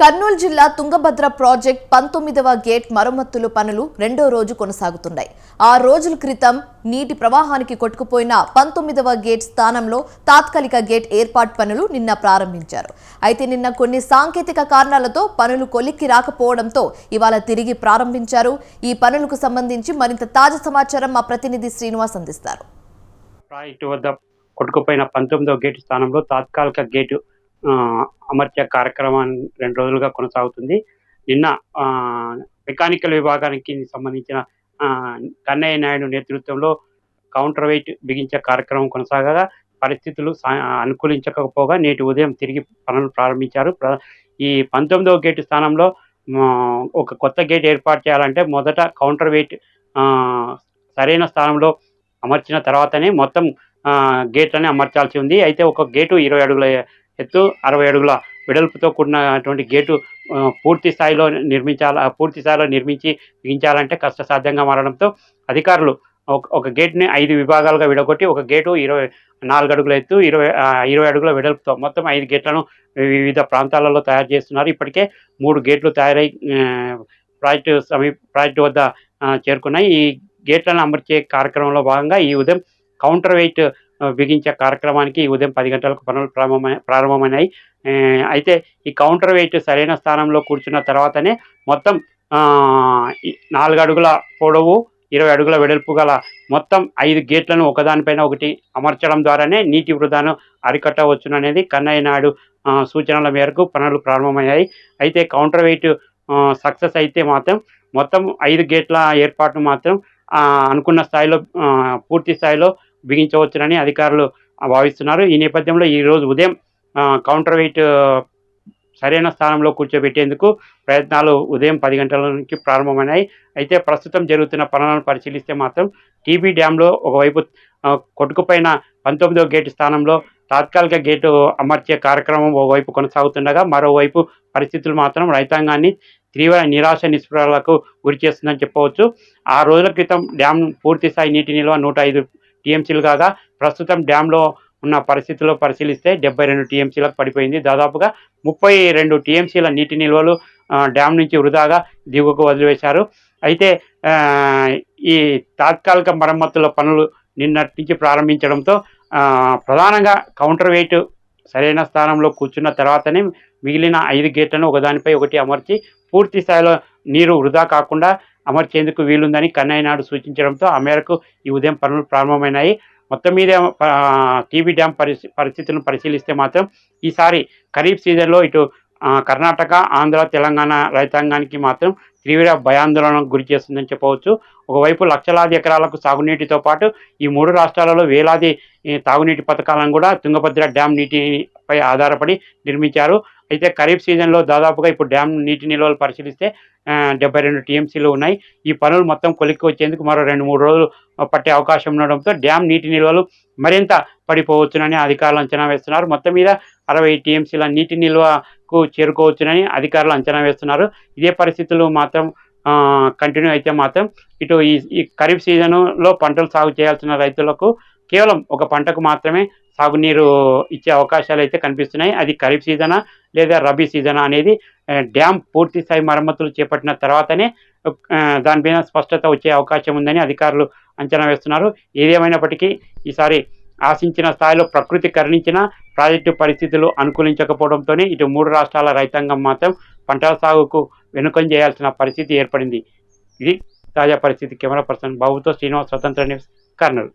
కర్నూలు జిల్లా తుంగభద్ర ప్రాజెక్ట్ పంతొమ్మిదవ గేట్ మరమ్మతులు పనులు రెండో రోజు కొనసాగుతున్నాయి. ఆ రోజుల క్రితం నీటి ప్రవాహానికి కొట్టుకుపోయిన పంతొమ్మిదవ గేట్ స్థానంలో తాత్కాలిక గేట్ ఏర్పాటు పనులు నిన్న ప్రారంభించారు. అయితే నిన్న కొన్ని సాంకేతిక కారణాలతో పనులు కొలిక్కి రాకపోవడంతో ఇవాళ తిరిగి ప్రారంభించారు. ఈ పనులకు సంబంధించి మరింత తాజా సమాచారం మా ప్రతినిధి శ్రీనివాస్ అందిస్తారు. ప్రాజెక్టు వద్ద కొట్టుకుపోయిన పంతొమ్మిదవ గేటు స్థానంలో తాత్కాలిక గేటు అమర్చే కార్యక్రమం రెండు రోజులుగా కొనసాగుతుంది. నిన్న మెకానికల్ విభాగానికి సంబంధించిన కన్నయ్య నాయుడు నేతృత్వంలో కౌంటర్ వెయిట్ బిగించే కార్యక్రమం కొనసాగగా పరిస్థితులు సా- అనుకూలించకపోగా నేటి ఉదయం తిరిగి పనులు ప్రారంభించారు. ఈ పంతొమ్మిదవ గేటు స్థానంలో ఒక కొత్త గేట్ ఏర్పాటు చేయాలంటే మొదట కౌంటర్ వెయిట్ సరైన స్థానంలో అమర్చిన తర్వాతనే మొత్తం గేట్లని అమర్చాల్సి ఉంది. అయితే ఒక గేటు ఇరవై అడుగుల ఎత్తు అరవై అడుగుల వెడల్పుతో కూడినటువంటి గేటు పూర్తి స్థాయిలో నిర్మించాల పూర్తి స్థాయిలో నిర్మించి బిగించాలంటే కష్టసాధ్యంగా మారడంతో అధికారులు ఒక ఒక గేట్ని ఐదు విభాగాలుగా విడగొట్టి ఒక గేటు ఇరవై నాలుగు అడుగుల ఎత్తు ఇరవై ఇరవై అడుగుల వెడల్పుతో మొత్తం ఐదు గేట్లను వివిధ ప్రాంతాలలో తయారు చేస్తున్నారు. ఇప్పటికే మూడు గేట్లు తయారై ప్రాజెక్టు సమీప ప్రాజెక్టు వద్ద చేరుకున్నాయి. ఈ గేట్లను అమర్చే కార్యక్రమంలో భాగంగా ఈ ఉదయం కౌంటర్ వెయిట్ బిగించే కార్యక్రమానికి ఈ ఉదయం పది గంటలకు పనులు ప్రారంభమై ప్రారంభమైనాయి. అయితే ఈ కౌంటర్ వెయిట్ సరైన స్థానంలో కూర్చున్న తర్వాతనే మొత్తం నాలుగు అడుగుల పొడవు ఇరవై అడుగుల వెడల్పు గల మొత్తం ఐదు గేట్లను ఒకదానిపైన ఒకటి అమర్చడం ద్వారానే నీటి వృధాను అరికట్టవచ్చుననేది కన్నయ్య నాయుడు సూచనల మేరకు పనులు ప్రారంభమయ్యాయి. అయితే కౌంటర్ వెయిట్ సక్సెస్ అయితే మాత్రం మొత్తం ఐదు గేట్ల ఏర్పాటు మాత్రం అనుకున్న స్థాయిలో పూర్తి స్థాయిలో బిగించవచ్చునని అధికారులు భావిస్తున్నారు. ఈ నేపథ్యంలో ఈరోజు ఉదయం కౌంటర్ వెయిట్ సరైన స్థానంలో కూర్చోబెట్టేందుకు ప్రయత్నాలు ఉదయం పది గంటల నుంచి ప్రారంభమైనాయి. అయితే ప్రస్తుతం జరుగుతున్న పనులను పరిశీలిస్తే మాత్రం టీబీ డ్యాంలో ఒకవైపు ఆ, కొట్టుకుపోయిన పంతొమ్మిదవ గేటు స్థానంలో తాత్కాలిక గేటు అమర్చే కార్యక్రమం ఒకవైపు కొనసాగుతుండగా మరోవైపు పరిస్థితులు మాత్రం రైతాంగాన్ని తీవ్ర నిరాశ నిస్పృహలకు గురి చేస్తుందని చెప్పవచ్చు. ఆ రోజుల క్రితం డ్యామ్ పూర్తి స్థాయి నీటి నిల్వ నూట ఐదు టీఎంసీలు కాగా ప్రస్తుతం డ్యాంలో ఉన్న పరిస్థితుల్లో పరిశీలిస్తే డెబ్బై రెండు టీఎంసీలకు పడిపోయింది. దాదాపుగా ముప్పై రెండు టీఎంసీల నీటి నిల్వలు డ్యామ్ నుంచి వృధాగా దిగువకు వదిలివేశారు. అయితే ఈ తాత్కాలిక మరమ్మతుల పనులు నిన్నటి నుంచి ప్రారంభించడంతో ప్రధానంగా కౌంటర్ వెయిట్ సరైన స్థానంలో కూర్చున్న తర్వాతనే మిగిలిన ఐదు గేట్లను ఒకదానిపై ఒకటి అమర్చి పూర్తి స్థాయిలో నీరు వృధా కాకుండా అమర్చేందుకు వీలుందని కన్నయ్య నాయుడు సూచించడంతో ఆ మేరకు ఈ ఉదయం పనులు ప్రారంభమైనాయి. మొత్తం మీద టీబీ డ్యామ్ పరిస్థి పరిస్థితులను పరిశీలిస్తే మాత్రం ఈసారి ఖరీఫ్ సీజన్లో ఇటు కర్ణాటక ఆంధ్ర తెలంగాణ రైతాంగానికి మాత్రం తీవ్ర భయాందోళనకు గురి చేస్తుందని చెప్పవచ్చు. ఒకవైపు లక్షలాది ఎకరాలకు సాగునీటితో పాటు ఈ మూడు రాష్ట్రాలలో వేలాది తాగునీటి పథకాలను కూడా తుంగభద్ర డ్యామ్ నీటిపై ఆధారపడి నిర్మించారు. అయితే ఖరీఫ్ సీజన్లో దాదాపుగా ఇప్పుడు డ్యామ్ నీటి నిల్వలు పరిశీలిస్తే డెబ్బై రెండు టీఎంసీలు ఉన్నాయి. ఈ పనులు మొత్తం కొలిక్కి వచ్చేందుకు మరో రెండు మూడు రోజులు పట్టే అవకాశం ఉండడంతో డ్యామ్ నీటి నిల్వలు మరింత పడిపోవచ్చునని అధికారులు అంచనా వేస్తున్నారు. మొత్తం మీద అరవై టీఎంసీల నీటి నిల్వకు చేరుకోవచ్చునని అధికారులు అంచనా వేస్తున్నారు. ఇదే పరిస్థితులు మాత్రం కంటిన్యూ అయితే మాత్రం ఇటు ఈ ఈ ఖరీఫ్ సీజన్లో పంటలు సాగు చేయాల్సిన రైతులకు కేవలం ఒక పంటకు మాత్రమే సాగునీరు ఇచ్చే అవకాశాలు అయితే కనిపిస్తున్నాయి. అది ఖరీఫ్ సీజనా లేదా రబీ సీజనా అనేది డ్యామ్ పూర్తి స్థాయి మరమ్మతులు చేపట్టిన తర్వాతనే దానిపైన స్పష్టత వచ్చే అవకాశం ఉందని అధికారులు అంచనా వేస్తున్నారు. ఏదేమైనప్పటికీ ఈసారి ఆశించిన స్థాయిలో ప్రకృతి కరుణించిన ప్రాజెక్టు పరిస్థితులు అనుకూలించకపోవడంతోనే ఇటు మూడు రాష్ట్రాల రైతాంగం మాత్రం పంటల సాగుకు వెనుకం చేయాల్సిన పరిస్థితి ఏర్పడింది. ఇది తాజా పరిస్థితి. కెమెరా పర్సన్ బాబుతో శ్రీనివాస్ స్వతంత్ర న్యూస్ కర్నూలు.